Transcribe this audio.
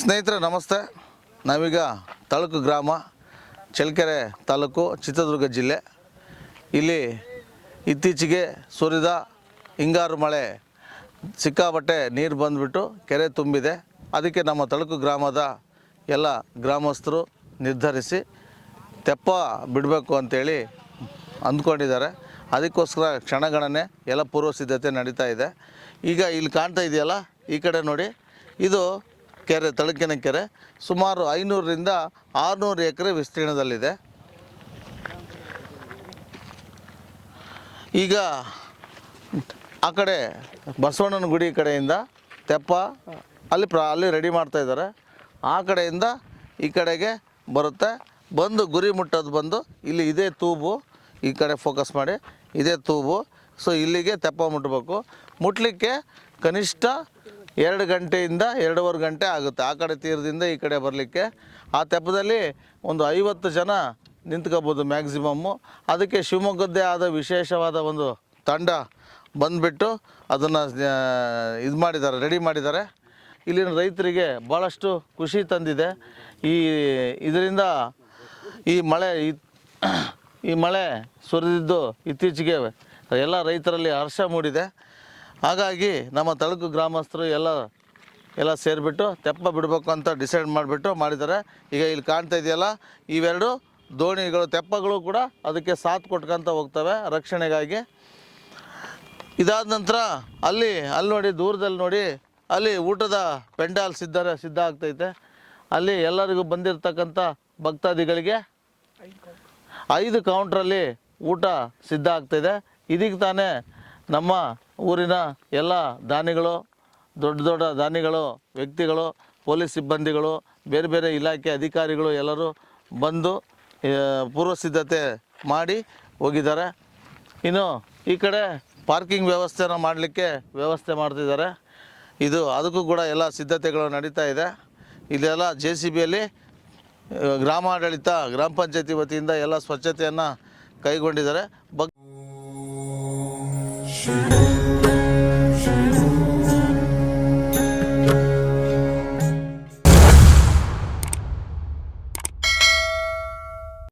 ಸ್ನೇಹಿತರೆ, ನಮಸ್ತೆ. ನಾವೀಗ ತಾಲೂಕು ಗ್ರಾಮ, ಚಳ್ಳಕೆರೆ ತಾಲೂಕು, ಚಿತ್ರದುರ್ಗ ಜಿಲ್ಲೆ. ಇಲ್ಲಿ ಇತ್ತೀಚೆಗೆ ಸುರಿದ ಹಿಂಗಾರು ಮಳೆ ಸಿಕ್ಕಾಪಟ್ಟೆ ನೀರು ಬಂದುಬಿಟ್ಟು ಕೆರೆ ತುಂಬಿದೆ. ಅದಕ್ಕೆ ನಮ್ಮ ತಳುಕು ಗ್ರಾಮದ ಎಲ್ಲ ಗ್ರಾಮಸ್ಥರು ನಿರ್ಧರಿಸಿ ತೆಪ್ಪ ಬಿಡಬೇಕು ಅಂತೇಳಿ ಅಂದ್ಕೊಂಡಿದ್ದಾರೆ. ಅದಕ್ಕೋಸ್ಕರ ಕ್ಷಣಗಣನೆ ಎಲ್ಲ ಪೂರ್ವ ಸಿದ್ಧತೆ ನಡೀತಾ ಇದೆ. ಈಗ ಇಲ್ಲಿ ಕಾಣ್ತಾ ಇದೆಯಲ್ಲ, ಈ ಕಡೆ ನೋಡಿ. ಇದು ಕೆರೆ ತಳಕಿನ ಕೆರೆ. ಸುಮಾರು ಐನೂರರಿಂದ ಆರುನೂರು ಎಕರೆ ವಿಸ್ತೀರ್ಣದಲ್ಲಿದೆ. ಈಗ ಆ ಕಡೆ ಬಸವಣ್ಣನ ಗುಡಿ ಕಡೆಯಿಂದ ತೆಪ್ಪ, ಅಲ್ಲಿ ಪ್ರ, ಅಲ್ಲಿ ರೆಡಿ ಮಾಡ್ತಾ ಇದ್ದಾರೆ. ಆ ಕಡೆಯಿಂದ ಈ ಕಡೆಗೆ ಬರುತ್ತೆ. ಬಂದು ಗುರಿ ಮುಟ್ಟೋದು ಬಂದು ಇಲ್ಲಿ ಇದೇ ತೂಬು ಈ ಕಡೆ ಫೋಕಸ್ ಮಾಡಿ. ಇದೇ ತೂಬು. ಸೊ ಇಲ್ಲಿಗೆ ತೆಪ್ಪ ಮುಟ್ಟಬೇಕು ಮುಟ್ಲಿಕ್ಕೆ ಕನಿಷ್ಠ ಎರಡು ಗಂಟೆಯಿಂದ ಎರಡೂವರೆ ಗಂಟೆ ಆಗುತ್ತೆ. ಆ ಕಡೆ ತೀರದಿಂದ ಈ ಕಡೆ ಬರಲಿಕ್ಕೆ. ಆ ತೆಪ್ಪದಲ್ಲಿ ಒಂದು ಐವತ್ತು ಜನ ನಿಂತ್ಕೋಬೋದು ಮ್ಯಾಕ್ಸಿಮಮ್ಮು ಅದಕ್ಕೆ ಶಿವಮೊಗ್ಗದ್ದೇ ಆದ ವಿಶೇಷವಾದ ಒಂದು ತಂಡ ಬಂದುಬಿಟ್ಟು ಅದನ್ನು ಇದು ಮಾಡಿದ್ದಾರೆ, ರೆಡಿ ಮಾಡಿದ್ದಾರೆ. ಇಲ್ಲಿನ ರೈತರಿಗೆ ಭಾಳಷ್ಟು ಖುಷಿ ತಂದಿದೆ. ಈ, ಇದರಿಂದ ಈ ಮಳೆ ಈ- ಮಳೆ ಸುರಿದಿದ್ದು ಇತ್ತೀಚೆಗೆ ಎಲ್ಲ ರೈತರಲ್ಲಿ ಹರ್ಷ ಮೂಡಿದೆ. ಹಾಗಾಗಿ ನಮ್ಮ ತಳಕು ಗ್ರಾಮಸ್ಥರು ಎಲ್ಲ ಎಲ್ಲ ಸೇರಿಬಿಟ್ಟು ತೆಪ್ಪ ಬಿಡಬೇಕು ಅಂತ ಡಿಸೈಡ್ ಮಾಡಿಬಿಟ್ಟು ಮಾಡಿದ್ದಾರೆ. ಈಗ ಇಲ್ಲಿ ಕಾಣ್ತಾ ಇದೆಯಲ್ಲ, ಇವೆರಡು ದೋಣಿಗಳು, ತೆಪ್ಪಗಳು ಕೂಡ ಅದಕ್ಕೆ ಸಾಥ್ ಕೊಟ್ಕೊಂತ ಹೋಗ್ತವೆ ರಕ್ಷಣೆಗಾಗಿ. ಇದಾದ ನಂತರ ಅಲ್ಲಿ ಅಲ್ಲಿ ನೋಡಿ, ದೂರದಲ್ಲಿ ನೋಡಿ, ಅಲ್ಲಿ ಊಟದ ಪೆಂಡಾಲ್ ಸಿದ್ಧ ಸಿದ್ಧ ಆಗ್ತೈತೆ. ಅಲ್ಲಿ ಎಲ್ಲರಿಗೂ ಬಂದಿರತಕ್ಕಂಥ ಭಕ್ತಾದಿಗಳಿಗೆ ಐದು ಕೌಂಟ್ರಲ್ಲಿ ಊಟ ಸಿದ್ಧ ಆಗ್ತಿದೆ. ಇದಕ್ಕೆ ತಾನೇ ನಮ್ಮ ಊರಿನ ಎಲ್ಲ ದಾನಿಗಳು, ದೊಡ್ಡ ದೊಡ್ಡ ದಾನಿಗಳು, ವ್ಯಕ್ತಿಗಳು, ಪೊಲೀಸ್ ಸಿಬ್ಬಂದಿಗಳು, ಬೇರೆ ಬೇರೆ ಇಲಾಖೆ ಅಧಿಕಾರಿಗಳು ಎಲ್ಲರೂ ಬಂದು ಪೂರ್ವ ಸಿದ್ಧತೆ ಮಾಡಿ ಹೋಗಿದ್ದಾರೆ. ಇನ್ನು ಈ ಕಡೆ ಪಾರ್ಕಿಂಗ್ ವ್ಯವಸ್ಥೆನ ಮಾಡಲಿಕ್ಕೆ ವ್ಯವಸ್ಥೆ ಮಾಡ್ತಿದ್ದಾರೆ. ಇದು ಅದಕ್ಕೂ ಕೂಡ ಎಲ್ಲ ಸಿದ್ಧತೆಗಳು ನಡೀತಾ ಇದೆ. ಇದೆಲ್ಲ ಜೆ ಸಿ ಬಿಯಲ್ಲಿ ಗ್ರಾಮಾಡಳಿತ ಗ್ರಾಮ ಪಂಚಾಯತಿ ವತಿಯಿಂದ ಎಲ್ಲ ಸ್ವಚ್ಛತೆಯನ್ನು ಕೈಗೊಂಡಿದ್ದಾರೆ. ಬಗ್